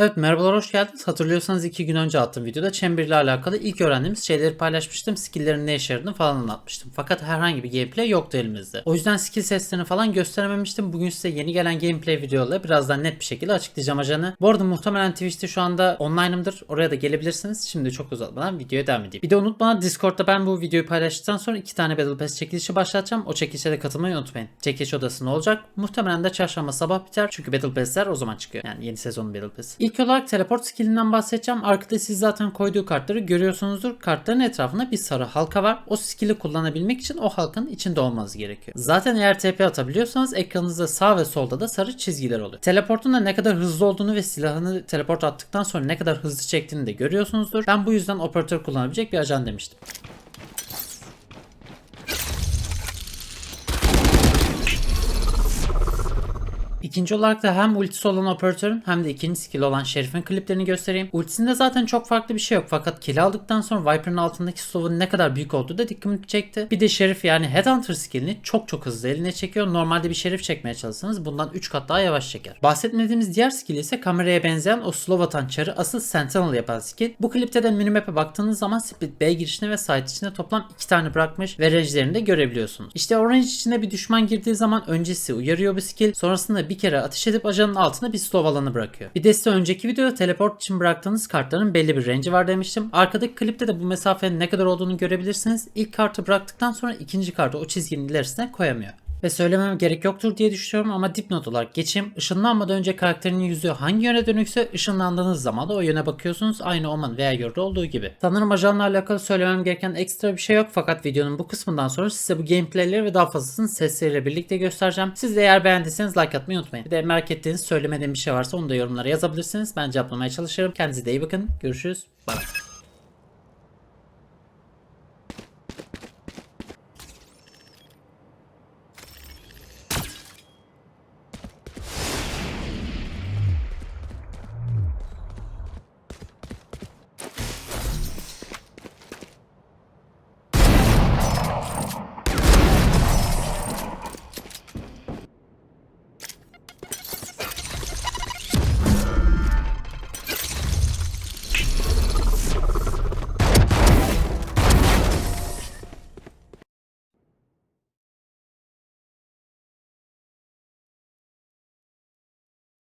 Evet merhabalar hoş geldiniz. Hatırlıyorsanız iki gün önce attığım videoda Chamber ile alakalı ilk öğrendiğimiz şeyleri paylaşmıştım. Skill'lerin ne işe yaradığını falan anlatmıştım. Fakat herhangi bir gameplay yoktu elimizde. O yüzden skill seslerini falan gösterememiştim. Bugün size yeni gelen gameplay videolarla birazdan net bir şekilde açıklayacağım ajanı. Bu arada muhtemelen Twitch'te şu anda online'ımdır. Oraya da gelebilirsiniz. Şimdi çok uzatmadan videoya devam edeyim. Bir de unutma Discord'da ben bu videoyu paylaştıktan sonra iki tane Battle Pass çekilişi başlatacağım. O çekilişe de katılmayı unutmayın. Çekiliş odası ne olacak? Muhtemelen de çarşamba sabah biter. Çünkü Battle Pass'ler o zaman çıkıyor. Yani yeni sezonun Battle Pass'i. İlk olarak teleport skillinden bahsedeceğim. Arkada siz zaten koyduğu kartları görüyorsunuzdur. Kartların etrafında bir sarı halka var. O skill'i kullanabilmek için o halkanın içinde olmanız gerekiyor. Zaten eğer TP atabiliyorsanız ekranınızda sağ ve solda da sarı çizgiler oluyor. Teleportun da ne kadar hızlı olduğunu ve silahını teleport attıktan sonra ne kadar hızlı çektiğini de görüyorsunuzdur. Ben bu yüzden operatör kullanabilecek bir ajan demiştim. İkinci olarak da hem ultisi olan operatörün hem de ikinci skill olan Şerif'in kliplerini göstereyim. Ultisinde zaten çok farklı bir şey yok fakat kill aldıktan sonra Viper'ın altındaki slow'un ne kadar büyük olduğu da dikkatimi çekti. Bir de Şerif yani Headhunter skillini çok çok hızlı eline çekiyor. Normalde bir Şerif çekmeye çalışsanız bundan 3 kat daha yavaş çeker. Bahsetmediğimiz diğer skill ise kameraya benzeyen o slow atan çarı asıl Sentinel yapan skill. Bu klipte de minimap'e baktığınız zaman Split B girişine ve site içine toplam 2 tane bırakmış ve range'lerini de görebiliyorsunuz. İşte o range içine bir düşman girdiği zaman öncesi uyarıyor bu skill. Sonrasında bir kere ateş edip ajanın altına bir slow alanı bırakıyor. Bir de size önceki videoda teleport için bıraktığınız kartların belli bir range'i var demiştim. Arkadaki klipte de bu mesafenin ne kadar olduğunu görebilirsiniz. İlk kartı bıraktıktan sonra ikinci kartı o çizginin ilerisine koyamıyor. Ve söylemem gerek yoktur diye düşünüyorum ama dipnot olarak geçeyim. Işınlanmadan önce karakterinin yüzü hangi yöne dönükse ışınlandığınız zaman da o yöne bakıyorsunuz. Aynı Oman veya Yor'da olduğu gibi. Sanırım ajanla alakalı söylemem gereken ekstra bir şey yok fakat videonun bu kısmından sonra size bu gameplayleri ve daha fazlasını sesleriyle birlikte göstereceğim. Siz de eğer beğendiyseniz like atmayı unutmayın. Bir de merak ettiğiniz söylemediğim bir şey varsa onu da yorumlara yazabilirsiniz. Ben cevaplamaya çalışırım. Kendinize iyi bakın. Görüşürüz. Bye.